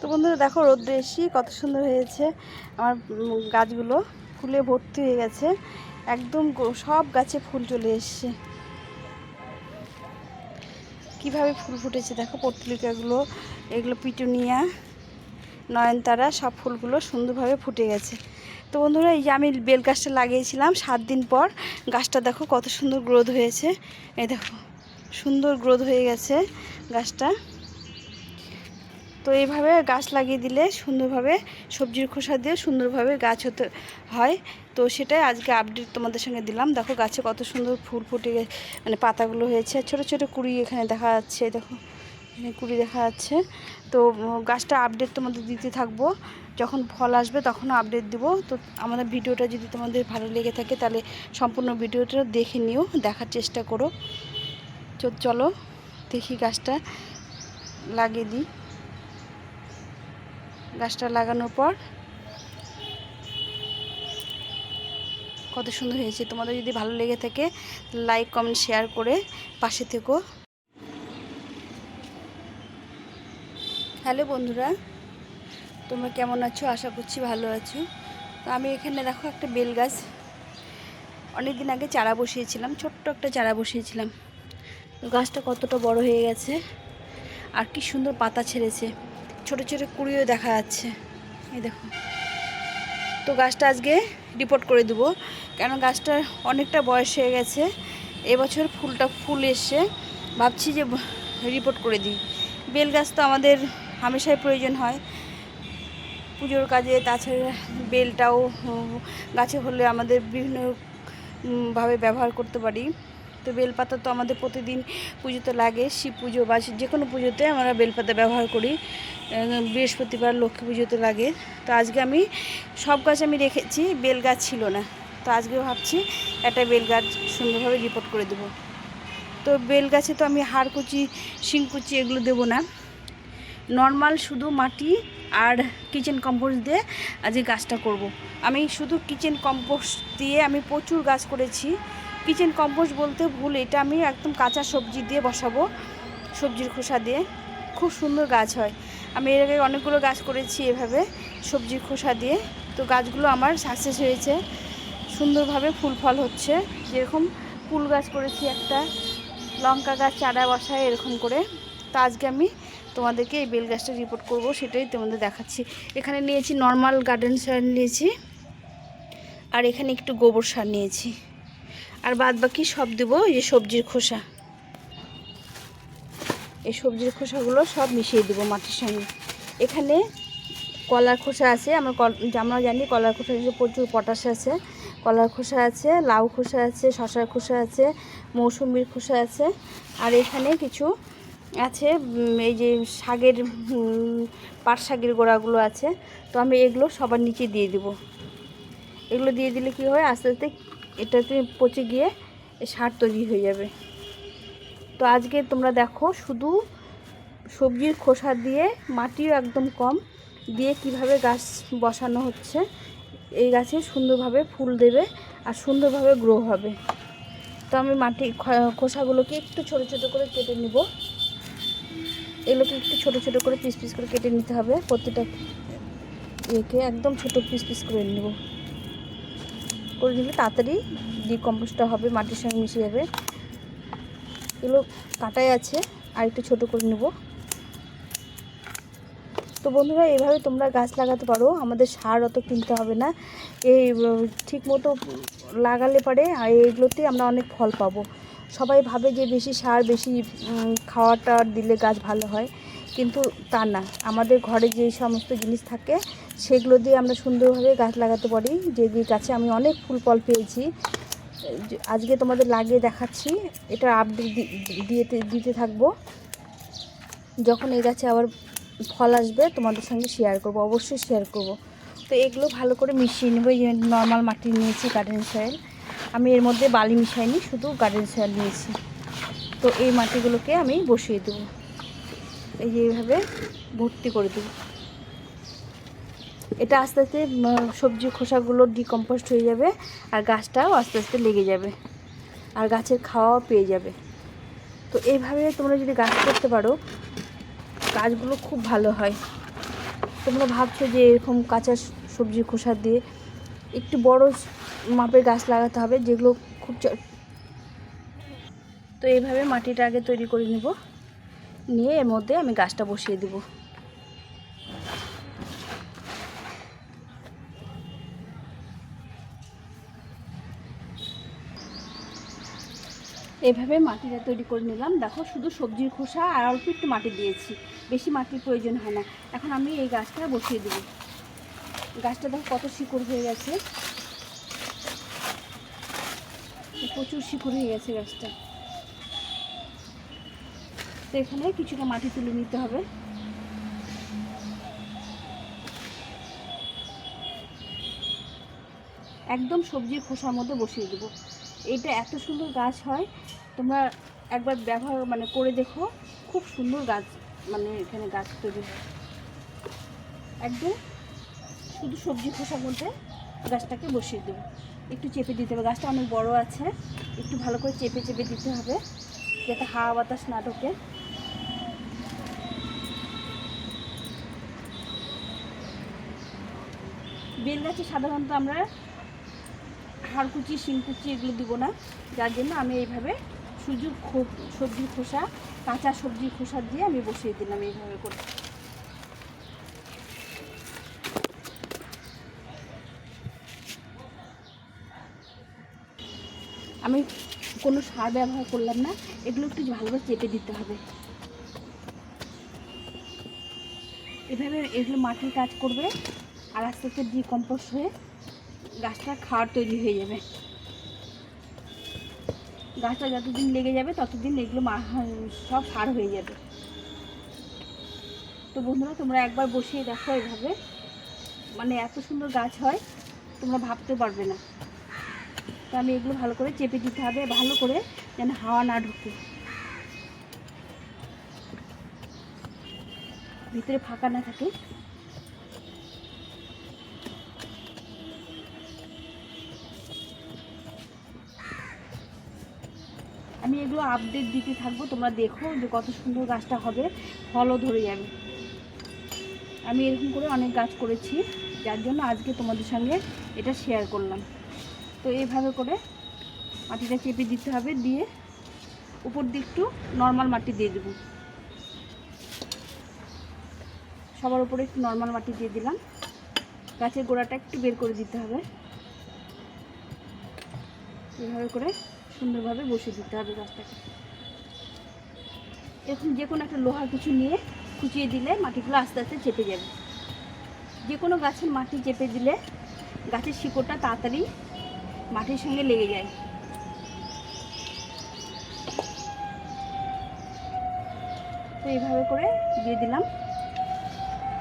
তো বন্ধুরা দেখো রোদ্রে এসি কত সুন্দর হয়েছে। আমার গাছগুলো ফুলে ভর্তি হয়ে গেছে। একদম সব গাছে ফুল চলে এসছে। কীভাবে ফুল ফুটেছে দেখো, পত্রিকাগুলো, এগুলো পিটুনিয়া, নয়নতারা, সব ফুলগুলো সুন্দরভাবে ফুটে গেছে। তো বন্ধুরা, এই যে আমি বেল গাছটা লাগিয়েছিলাম সাত দিন পর, গাছটা দেখো কত সুন্দর গ্রোথ হয়েছে। এই দেখো, সুন্দর গ্রোথ হয়ে গেছে গাছটা। তো এইভাবে গাছ লাগিয়ে দিলে সুন্দরভাবে সবজির খোসা দিয়ে সুন্দরভাবে গাছ হতে হয়। তো সেটাই আজকে আপডেট তোমাদের সঙ্গে দিলাম। দেখো গাছে কত সুন্দর ফুল ফুটে মানে পাতাগুলো হয়েছে। ছোট ছোট কুড়ি এখানে দেখা যাচ্ছে, দেখো। এখানে কুড়ি দেখা যাচ্ছে। তো গাছটা আপডেট তোমাদের দিতে থাকব। যখন ফল আসবে তখনও আপডেট দিব। তো আমাদের ভিডিওটা যদি তোমাদের ভালো লেগে থাকে তাহলে সম্পূর্ণ ভিডিওটা দেখে নিও, দেখার চেষ্টা করো। চলো দেখি গাছটা লাগিয়ে দিই। গাছটা লাগানোর পর কত সুন্দর হয়েছে। তোমাদের যদি ভালো লেগে থাকে লাইক কমেন্ট শেয়ার করে পাশে থেকো। হ্যালো বন্ধুরা, তোমরা কেমন আছো? আশা করছি ভালো আছো। তো আমি এখানে দেখো একটা বেল গাছ। অনেক দিন আগে চারা বসিয়েছিলাম, ছোট্ট একটা চারা বসিয়েছিলাম। গাছটা কতটা বড় হয়ে গেছে, আর কি সুন্দর পাতা ছেড়েছে। ছোট ছোট কুড়িও দেখা যাচ্ছে। এই দেখো। তো গাছটা আজকে রিপোর্ট করে দেবো। কেন গাছটার অনেকটা বয়স হয়ে গেছে। এবছর ফুলটা ফুল এসে ভাবছি যে রিপোর্ট করে দিই। বেল গাছ তো আমাদের হামেশাই প্রয়োজন হয়। পুজোর কাজে তাছাড়া বেলটাও গাছে হলে আমাদের বিভিন্ন উম, ভাবে ব্যবহার করতে পারি। তো বেলপাতা তো আমাদের প্রতিদিন পুজোতে লাগে, শিব পুজো বা যে কোনো পুজোতে আমরা বেলপাতা ব্যবহার করি। বৃহস্পতিবার লক্ষ্মী পুজোতে লাগে। তো আজকে আমি সব গাছ আমি রেখেছি বেল গাছ ছিল না। তো আজকে ভাবছি একটা বেল গাছ সুন্দরভাবে রিপোর্ট করে দেবো। তো বেল গাছে তো আমি হাড়কুচি, শিংকুচি এগুলো দেবো না। নর্মাল শুধু মাটি আর কিচেন কম্পোস্ট দিয়ে আজকে গাছটা করব। আমি শুধু কিচেন কম্পোস্ট দিয়ে আমি প্রচুর গাছ করেছি। কিচেন কম্পোস্ট বলতে ভুল, এটা আমি একদম কাঁচা সবজি দিয়ে বসাবো, সবজির খোসা দিয়ে। খুব সুন্দর গাছ হয়। আমি এর আগে অনেকগুলো গাছ করেছি এভাবে, সবজির খোসা দিয়ে। তো গাছগুলো আমার সাকসেস হয়েছে। সুন্দরভাবে ফুল ফল হচ্ছে। যেরকম ফুল গাছ করেছি একটা, লঙ্কা গাছ চারা বসায় এরকম করে। তো আজকে আমি তোমাদেরকে এই বেল গাছটা রিপোর্ট করব, সেটাই তোমাদের দেখাচ্ছি। এখানে নিয়েছি নর্মাল গার্ডেন সার নিয়েছি। আর এখানে একটু গোবর সার নিয়েছি। আর বাদ বাকি সব দেবো এই যে সবজির খোসা। এই সবজির খোসাগুলো সব মিশিয়ে দেবো মাটির সঙ্গে। এখানে কলার খোসা আছে আমরা আমরা জানি কলার খোসা প্রচুর পটাশ আছে। কলার খোসা আছে লাউ খোসা আছে শশার খোসা আছে মৌসুমির খোসা আছে। আর এখানে কিছু আছে এই যে উম, পাট শাকের গোড়াগুলো আছে। তো আমি এগুলো সবার নিচে দিয়ে দিব। এগুলো দিয়ে দিলে কি হয়? আস্তে আস্তে এটাতে পচে গিয়ে সার তৈরি হয়ে যাবে। তো আজকে তোমরা দেখো শুধু সবজির খোসা দিয়ে, মাটিও একদম কম, দিয়ে কীভাবে গাছ বসানো হচ্ছে, এই গাছে সুন্দরভাবে ফুল দেবে আর সুন্দরভাবে গ্রো হবে। তো আমি মাটি খোসাগুলোকে একটু ছোট ছোট করে কেটে নিব। এগুলোকে একটু ছোট ছোট করে পিস পিস করে কেটে নিতে হবে। প্রতিটা ইয়েকে একদম ছোট পিস পিস করে নেব। করে নিলে তাড়াতাড়ি ডিকম্পোস্টটা হবে, মাটির সঙ্গে মিশে যাবে। এগুলো কাটাই আছে, আর একটু ছোটো করে নেব। তো বন্ধুরা এইভাবে তোমরা গাছ লাগাতে পারো, আমাদের সার অত কিনতে হবে না। এই ঠিক মতো লাগালে পারে, আর এইগুলোতে আমরা অনেক ফল পাবো। সবাই ভাবে যে বেশি সার, বেশি খাওয়াটা দিলে গাছ ভালো হয়, কিন্তু তা না। আমাদের ঘরে যে সমস্ত জিনিস থাকে সেগুলো দিয়ে আমরা সুন্দরভাবে গাছ লাগাতে পারি। যে গাছে আমি অনেক ফুল ফল পেয়েছি। আজকে তোমাদের লাগিয়ে দেখাচ্ছি। এটা আপডেট দিয়ে দিতে থাকব। যখন এই গাছে আবার ফল আসবে, তোমাদের সঙ্গে শেয়ার করব, অবশ্যই শেয়ার করব। তো এগুলো ভালো করে মিশিয়ে নেব। নর্মাল মাটি নিয়েছি গার্ডেন সয়েল আমি এর মধ্যে বালি মিশাইনি, শুধু গার্ডেন সয়েল নিয়েছি। তো এই মাটিগুলোকে আমি বসিয়ে দেবো। এই যে এইভাবে ভর্তি করে দেবো। এটা আস্তে আস্তে সবজি খোসাগুলো ডিকম্পোস্ট হয়ে যাবে আর গাছটাও আস্তে আস্তে লেগে যাবে। আর গাছের খাওয়াও পেয়ে যাবে। তো এইভাবে তোমরা যদি গাছ করতে পারো, গাছগুলো খুব ভালো হয়। তোমরা ভাবছ যে এরকম কাঁচা স- সবজির খোসা দিয়ে একটু বড় মাপের গাছ লাগাতে হবে, যেগুলো খুব তো এইভাবে মাটিটা আগে তৈরি করে নেব। নিয়ে এর মধ্যে আমি গাছটা বসিয়ে দেব। এভাবে মাটিটা তৈরি করে নিলাম। দেখো, শুধু সবজির খোসা আর অল্প একটু মাটি দিয়েছি। বেশি মাটির প্রয়োজন হয় না। এখন আমি এই গাছটা বসিয়ে দেবো। গাছটা দেখো কত শিকড় হয়ে গেছে। প্রচুর শিকড় হয়ে গেছে গাছটা। তো এখানে কিছুটা মাটি তুলে নিতে হবে। একদম সবজির খোসার মধ্যে বসিয়ে দেবো। এইটা এত সুন্দর গাছ হয়। তোমরা একবার ব্যবহার মানে করে দেখো। খুব সুন্দর গাছ মানে এখানে গাছ তৈরি হয়। একদম শুধু সবজি খোসা মধ্যে গাছটাকে বসিয়ে দেবো। একটু চেপে দিতে হবে। গাছটা অনেক বড় আছে। একটু ভালো করে চেপে চেপে দিতে হবে। যাতে হাওয়া বাতাস না ঢোকে। বেল গাছে সাধারণত আমরা হাড়কুচি শিংকুচি এগুলো দিব না। যার জন্য আমি এইভাবে সুযোগ সবজির খোসা, কাঁচা সবজির খোসা দিয়ে আমি বসিয়ে দিলাম এইভাবে করে। আমি কোনো সার ব্যবহার করলাম না, এগুলো একটু ভালোভাবে চেপে দিতে হবে। এভাবে এগুলো মাটির কাজ করবে আর আস্তে আস্তে ডিকম্পোজ হয়ে গাছটা খাওয়ার তৈরি হয়ে যাবে। গাছটা যতদিন লেগে যাবে, ততদিন এগুলো সব সার হয়ে যাবে। তো বন্ধুরা, তোমরা একবার বসিয়ে দেখো এভাবে। মানে এত সুন্দর গাছ হয়, তোমরা ভাবতে পারবে না। তো আমি এগুলো ভালো করে চেপে দিতে হবে, ভালো করে যেন হাওয়া না ঢুকে। ভিতরে ফাঁকা না থাকে। আমি এগুলো আপডেট দিতে থাকব। তোমরা দেখো যে কত সুন্দর গাছটা হবে। ফলও ধরে যাবে। আমি এরকম করে অনেক গাছ করেছি, যার জন্য আজকে তোমাদের সঙ্গে এটা শেয়ার করলাম। তো এইভাবে করে মাটিটা চেপে দিতে হবে, দিয়ে উপর দিয়ে একটু নর্মাল মাটি দিয়ে দেবো। সবার উপরে একটু নর্মাল মাটি দিয়ে দিলাম। গাছের গোড়াটা একটু বের করে দিতে হবে। এইভাবে করে সুন্দরভাবে বসিয়ে দিতে হবে গাছটাকে। এখন যে কোনো একটা লোহার কিছু নিয়ে কুচিয়ে দিলে মাটিগুলো আস্তে আস্তে চেপে যাবে। যে কোনো গাছের মাটি চেপে দিলে গাছের শিকড়টা তাড়াতাড়ি মাটির সঙ্গে লেগে যায়। তো এইভাবে করে দিয়ে দিলাম।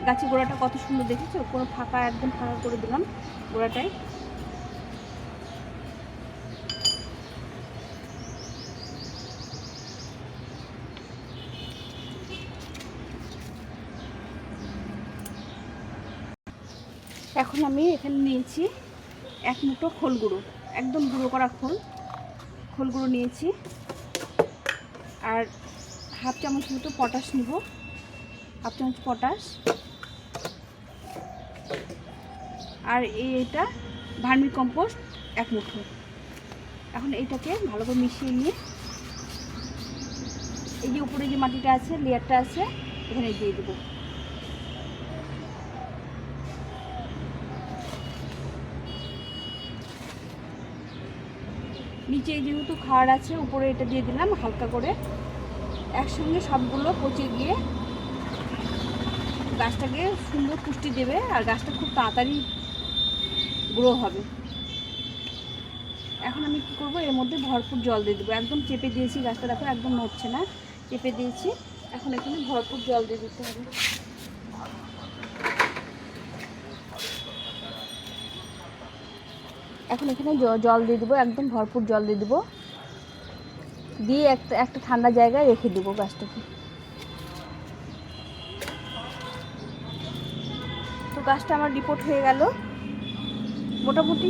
গাছের গোড়াটা কত সুন্দর দেখেছ? কোনো ফাঁকা, একদম ফাঁকা করে দিলাম গোড়াটায়। এখন আমি এখানে নিয়েছি এক মুঠো খোল গুঁড়ো, একদম গুঁড়ো করা খোল। খোল গুঁড়ো নিয়েছি। আর হাফ চামচ মতো পটাশ নিব। হাফ চামচ পটাশ। আর এটা ভার্মি কম্পোস্ট এক মুঠো। এখন এইটাকে ভালো করে মিশিয়ে নিয়ে এই যে উপরে যে মাটিটা আছে, লেয়ারটা আছে, এখানে দিয়ে দেবো। নিচে যেহেতু খাড় আছে, উপরে এটা দিয়ে দিলাম হালকা করে। একসঙ্গে সবগুলো পচে গিয়ে গাছটাকে সুন্দর পুষ্টি দেবে আর গাছটা খুব তাড়াতাড়ি গ্রো হবে। এখন আমি কি করব? এর মধ্যে ভরপুর জল দিয়ে দেবো। একদম চেপে দিয়েছি গাছটা, দেখো একদম নড়ছে না, চেপে দিয়েছি। এখন এখানে ভরপুর জল দিয়ে দিতে হবে। এখন এখানে জল দিয়ে দেবো, একদম ভরপুর জল দিয়ে দেবো। দিয়ে একটা একটা ঠান্ডা জায়গায় রেখে দেবো গাছটাকে। তো গাছটা আমার রিপোর্ট হয়ে গেল। মোটামুটি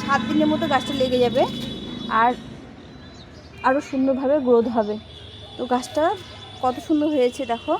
সাত দিনের মতো গাছটা লেগে যাবে আর আরও সুন্দরভাবে গ্রোথ হবে। তো গাছটা কত সুন্দর হয়েছে দেখো।